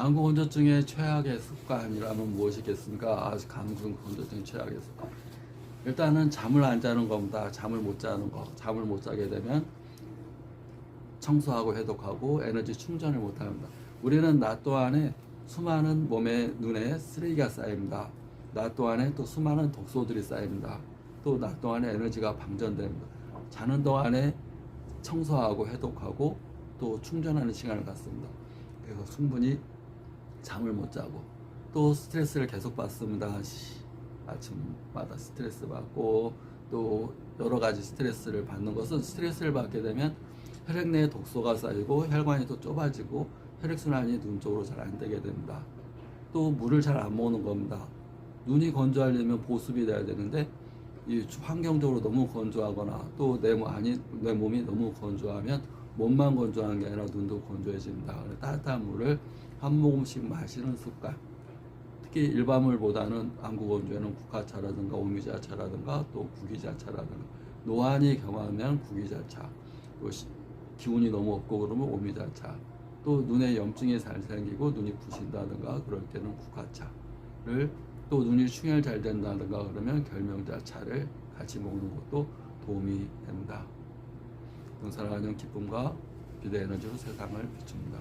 안구 건조증의 최악의 습관이라면 무엇이겠습니까? 아주 강중 건조증의 최악의 습관. 일단은 잠을 안 자는 겁니다. 잠을 못 자는 거. 잠을 못 자게 되면 청소하고 해독하고 에너지 충전을 못 합니다. 우리는 낮 동안에 수많은 몸에 눈에 쓰레기가 쌓입니다. 낮 동안에 또 수많은 독소들이 쌓입니다. 또 낮 동안에 에너지가 방전됩니다. 자는 동안에 청소하고 해독하고 또 충전하는 시간을 갖습니다. 그래서 충분히 잠을 못 자고 또 스트레스를 계속 받습니다. 시- 아침마다 스트레스 받고 또 여러 가지 스트레스를 받는 것은 스트레스를 받게 되면 혈액 내에 독소가 쌓이고 혈관이 또 좁아지고 혈액순환이 눈 쪽으로 잘 안 되게 됩니다. 또 물을 잘 안 먹는 겁니다. 눈이 건조하려면 보습이 돼야 되는데 이 환경적으로 너무 건조하거나 또내 아니 내 몸이 너무 건조하면 몸만 건조한 게 아니라 눈도. 그래서 따뜻한 물을 한 모금씩 마시는 습관. 특히 일반물보다는 안구 건조에는 국화차라든가 오미자차라든가 또 구기자차라든가 노안이 경하면 구기자차 또 시- 기운이 너무 없고 그러면 오미자차 또 눈에 염증이 잘 생기고 눈이 부신다든가 그럴 때는 국화차를 또 눈이 충혈 잘 된다든가 그러면 결명자차를 같이 먹는 것도 도움이 됩니 다. 등산하는 기쁨과 비대 에너지로 세상을 비춥니다.